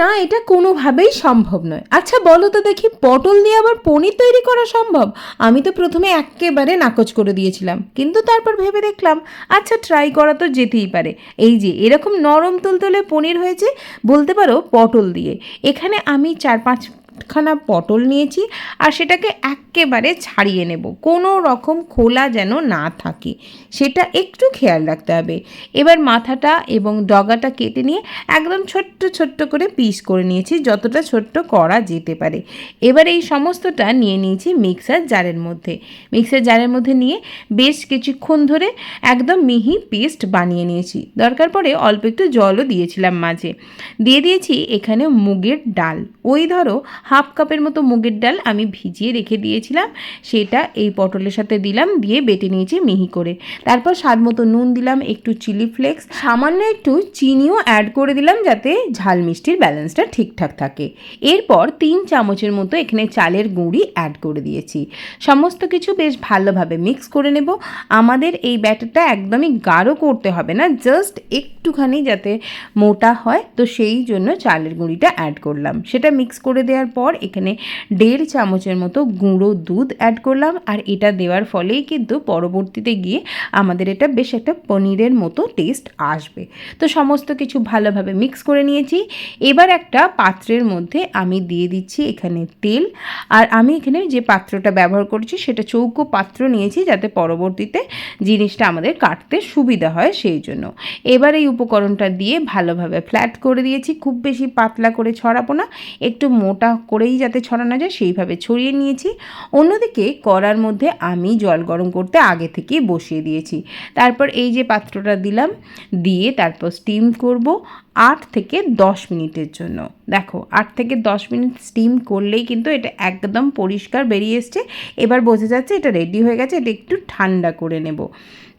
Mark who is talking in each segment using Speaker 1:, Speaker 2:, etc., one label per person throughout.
Speaker 1: না, এটা কোনোভাবেই সম্ভব নয়। আচ্ছা বলো তো দেখি, পটল দিয়ে আবার পনির তৈরি করা সম্ভব? আমি তো প্রথমে একেবারে নাকচ করে দিয়েছিলাম, কিন্তু তারপর ভেবে দেখলাম আচ্ছা ট্রাই করা তো যেতেই পারে। এই যে, এরকম নরম তুলতুলে পনির হয়েছে, বলতে পারো পটল দিয়ে। এখানে আমি চার পাঁচ খানা পটল নিয়েছি আর সেটাকে একেবারে ছাড়িয়ে নেব। কোনো রকম খোলা যেন না থাকে। সেটা একটু খেয়াল রাখতে হবে। এবার মাথাটা এবং ডগাটা কেটে নিয়ে একদম ছোট্ট ছোট্ট করে পিস করে নিয়েছি, যতটা ছোট্ট করা যেতে পারে। এবার এই সমস্তটা নিয়ে নিয়েছি মিক্সার জারের মধ্যে। মিক্সার জারের মধ্যে নিয়ে বেশ কিছুক্ষণ ধরে একদম মিহি পেস্ট বানিয়ে নিয়েছি। দরকার পড়ে অল্প একটু জলও দিয়েছিলাম মাঝে। দিয়ে দিয়েছি এখানে মুগের ডাল। ওই ধরো হাফ কাপের মতো মুগের ডাল আমি ভিজিয়ে রেখে দিয়েছিলাম। সেটা এই পটলের সাথে দিলাম, দিয়ে বেটে নিয়েছি মিহি করে। তারপর স্বাদ মতো নুন দিলাম, একটু চিলি ফ্লেক্স, সামান্য একটু চিনিও অ্যাড করে দিলাম যাতে ঝাল মিষ্টির ব্যালেন্সটা ঠিকঠাক থাকে। এরপর তিন চামচের মতো এখানে চালের গুঁড়ি অ্যাড করে দিয়েছি। সমস্ত কিছু বেশ ভালোভাবে মিক্স করে নেব। আমাদের এই ব্যাটারটা একদমই গাঢ় করতে হবে না, জাস্ট একটুখানি যাতে মোটা হয়। তো সেই জন্য চালের গুঁড়িটা অ্যাড করলাম। সেটা মিক্স করে দেওয়ার পর এখানে দেড় চামচের মতো গুঁড়ো দুধ অ্যাড করলাম। আর এটা দেওয়ার ফলেই কিন্তু পরবর্তীতে গিয়ে আমাদের এটা বেশ একটা পনিরের মতো টেস্ট আসবে। তো সমস্ত কিছু ভালোভাবে মিক্স করে নিয়েছি। এবার একটা পাত্রের মধ্যে আমি দিয়ে দিচ্ছি এখানে তেল। আর আমি এখানে যে পাত্রটা ব্যবহার করছি সেটা চৌকো পাত্র নিয়েছি যাতে পরবর্তীতে জিনিসটা আমাদের কাটতে সুবিধা হয় সেই জন্য। এবার এই উপকরণটা দিয়ে ভালোভাবে ফ্ল্যাট করে দিয়েছি। খুব বেশি পাতলা করে ছড়াবো না। একটু মোটা করেই যাতে ছড়ানো যায়, সেইভাবে ছড়িয়ে নিয়েছি। অন্যদিকে কড়ার মধ্যে আমি জল গরম করতে আগে থেকেই বসিয়ে দিয়েছি। তারপর এই যে পাত্রটা দিলাম, দিয়ে তারপর স্টিম করব। আট থেকে দশ মিনিটের জন্য। দেখো, আট থেকে দশ মিনিট স্টিম করলেই কিন্তু এটা একদম পরিষ্কার বেরিয়ে এসছে। এবার বোঝা যাচ্ছে এটা রেডি হয়ে গেছে, এটা একটু ঠান্ডা করে নেব।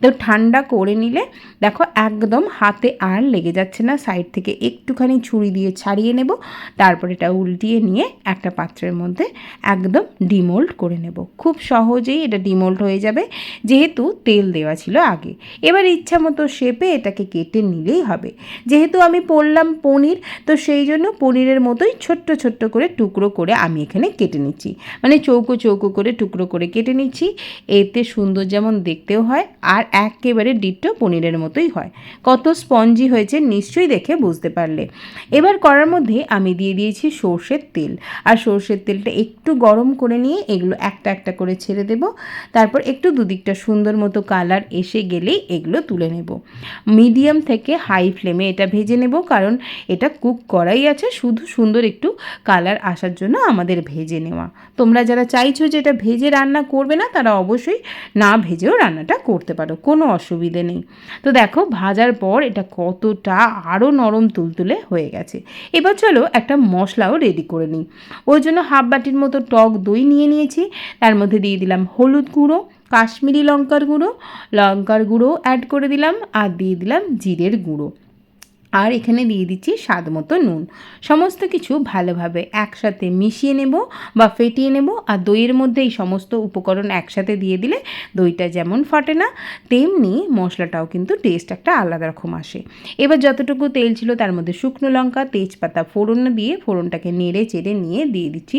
Speaker 1: তো ঠান্ডা করে নিলে, দেখো একদম হাতে আর লেগে যাচ্ছে না সাইড থেকে একটুখানি ছুরি দিয়ে ছাড়িয়ে নেব। তারপর এটা উল্টিয়ে নিয়ে একটা পাত্রের মধ্যে একদম ডিমোল্ড করে নেব। খুব সহজেই এটা ডিমোল্ড হয়ে যাবে, যেহেতু তেল দেওয়া ছিল আগে। এবার ইচ্ছা মতো শেপে এটাকে কেটে নিলেই হবে। যেহেতু আমি পড়লাম পনির, তো সেই জন্য পনিরের মতোই ছোট্ট ছোট্ট করে টুকরো করে আমি এখানে কেটে নিচ্ছি। মানে চৌকো চৌকো করে টুকরো করে কেটে নিচ্ছি। এতে সুন্দর যেমন দেখতেও হয় আর একেবারে ডিট্টো পনিরের মতোই হয়। কত স্পঞ্জি হয়েছে নিশ্চয়ই দেখে বুঝতে পারলে। এবার করার মধ্যে আমি দিয়ে দিয়েছি সর্ষের তেল। আর সর্ষের তেলটা একটু গরম করে নিয়ে এগুলো একটা একটা করে ছেড়ে দেব। তারপর একটু দুদিকটা সুন্দর মতো কালার এসে গেলেই এগুলো তুলে নেব। মিডিয়াম থেকে হাই ফ্লেমে এটা ভেজে নেব। কারণ এটা কুক করাই আছে। শুধু সুন্দর একটু কালার আসার জন্য আমাদের ভেজে নেওয়া। তোমরা যারা চাইছো যে এটা ভেজে রান্না করবে না, তারা অবশ্যই না ভেজেও রান্নাটা করতে পারো, কোনো অসুবিধে নেই। তো দেখো, ভাজার পর এটা কতটা আরও নরম তুলতুলে হয়ে গেছে। এবার চলো একটা মশলাও রেডি করে নিই। ওই জন্য হাফ বাটির মতো টক দই নিয়ে নিয়েছি। তার মধ্যে দিয়ে দিলাম হলুদ গুঁড়ো, কাশ্মীরি লঙ্কার গুঁড়ো লঙ্কার গুঁড়ো অ্যাড করে দিলাম, আর দিয়ে দিলাম জিরের গুঁড়ো। আর এখানে দিয়ে দিচ্ছি স্বাদ মতো নুন। সমস্ত কিছু ভালোভাবে একসাথে মিশিয়ে নেব বা ফেটিয়ে নেব আর দইয়ের মধ্যে এই সমস্ত উপকরণ একসাথে দিয়ে দিলে দইটা যেমন ফাটে না, তেমনি মশলাটাও কিন্তু টেস্ট একটা আলাদা রকম আসে। এবার যতটুকু তেল ছিল তার মধ্যে শুকনো লঙ্কা, তেজপাতা, ফোড়ন দিয়ে ফোড়নটাকে নেড়ে চেড়ে নিয়ে দিয়ে দিচ্ছি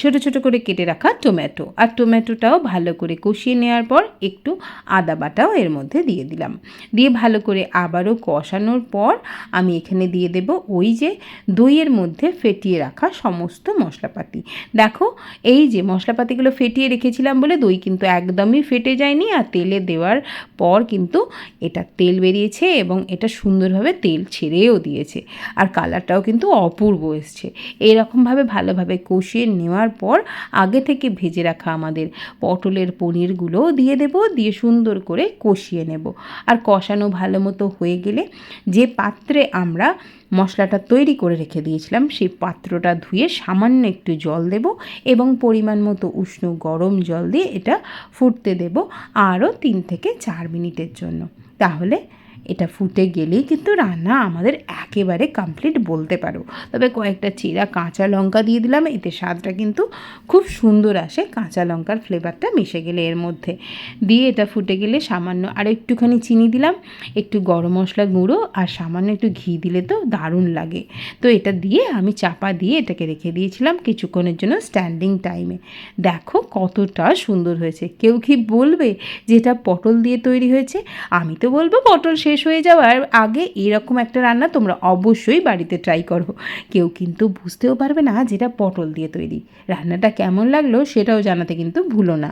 Speaker 1: ছোট ছোট করে কেটে রাখা টমেটো আর টমেটোটাও ভালো করে কষিয়ে নেওয়ার পর একটু আদা বাটাও এর মধ্যে দিয়ে দিলাম। দিয়ে ভালো করে আবারও কষানোর পর আমি এখানে দিয়ে দেব ওই যে দইয়ের মধ্যে ফেটিয়ে রাখা সমস্ত মশলাপাতি। দেখো, এই যে মশলাপাতিগুলো ফেটিয়ে রেখেছিলাম বলে দই কিন্তু একদমই ফেটে যায়নি আর তেলে দেওয়ার পর কিন্তু এটা তেল বেরিয়েছে এবং এটা সুন্দরভাবে তেল ছেড়েও দিয়েছে। আর কালারটাও কিন্তু অপূর্ব এসছে। এইরকমভাবে ভালোভাবে কষিয়ে নেওয়ার পর আগে থেকে ভেজে রাখা আমাদের পটলের পনিরগুলোও দিয়ে দেব, দিয়ে সুন্দর করে কষিয়ে নেব। আর কষানো ভালো মতো হয়ে গেলে যে পাত্রে আমরা মশলাটা তৈরি করে রেখে দিয়েছিলাম। সেই পাত্রটা ধুয়ে সামান্য একটু জল দেব এবং পরিমাণ মতো উষ্ণ গরম জল দিয়ে এটা ফুটতে দেব আরও তিন থেকে চার মিনিটের জন্য। তাহলে এটা ফুটে গেলেই কিন্তু রান্না আমাদের একেবারে কমপ্লিট বলতে পারো। তবে কয়েকটা চিরা কাঁচা লঙ্কা দিয়ে দিলাম, এতে স্বাদটা কিন্তু খুব সুন্দর আসে, কাঁচা লঙ্কার ফ্লেভারটা মিশে গেলে এর মধ্যে। দিয়ে এটা ফুটে গেলে সামান্য আর একটুখানি চিনি দিলাম, একটু গরম মশলা গুঁড়ো আর সামান্য একটু ঘি দিলে তো দারুণ লাগে। তো এটা দিয়ে আমি চাপা দিয়ে এটাকে রেখে দিয়েছিলাম কিছুক্ষণের জন্য স্ট্যান্ডিং টাইমে দেখো কতটা সুন্দর হয়েছে। কেউ কি বলবে যে এটা পটল দিয়ে তৈরি হয়েছে? আমি তো বলব পটল শেষ হয়ে যাওয়ার আগে এরকম একটা রান্না তোমরা অবশ্যই বাড়িতে ট্রাই করো। কেউ কিন্তু বুঝতেও পারবে না যেটা পটল দিয়ে তৈরি। রান্নাটা কেমন লাগল সেটাও জানাতে কিন্তু ভুলো না।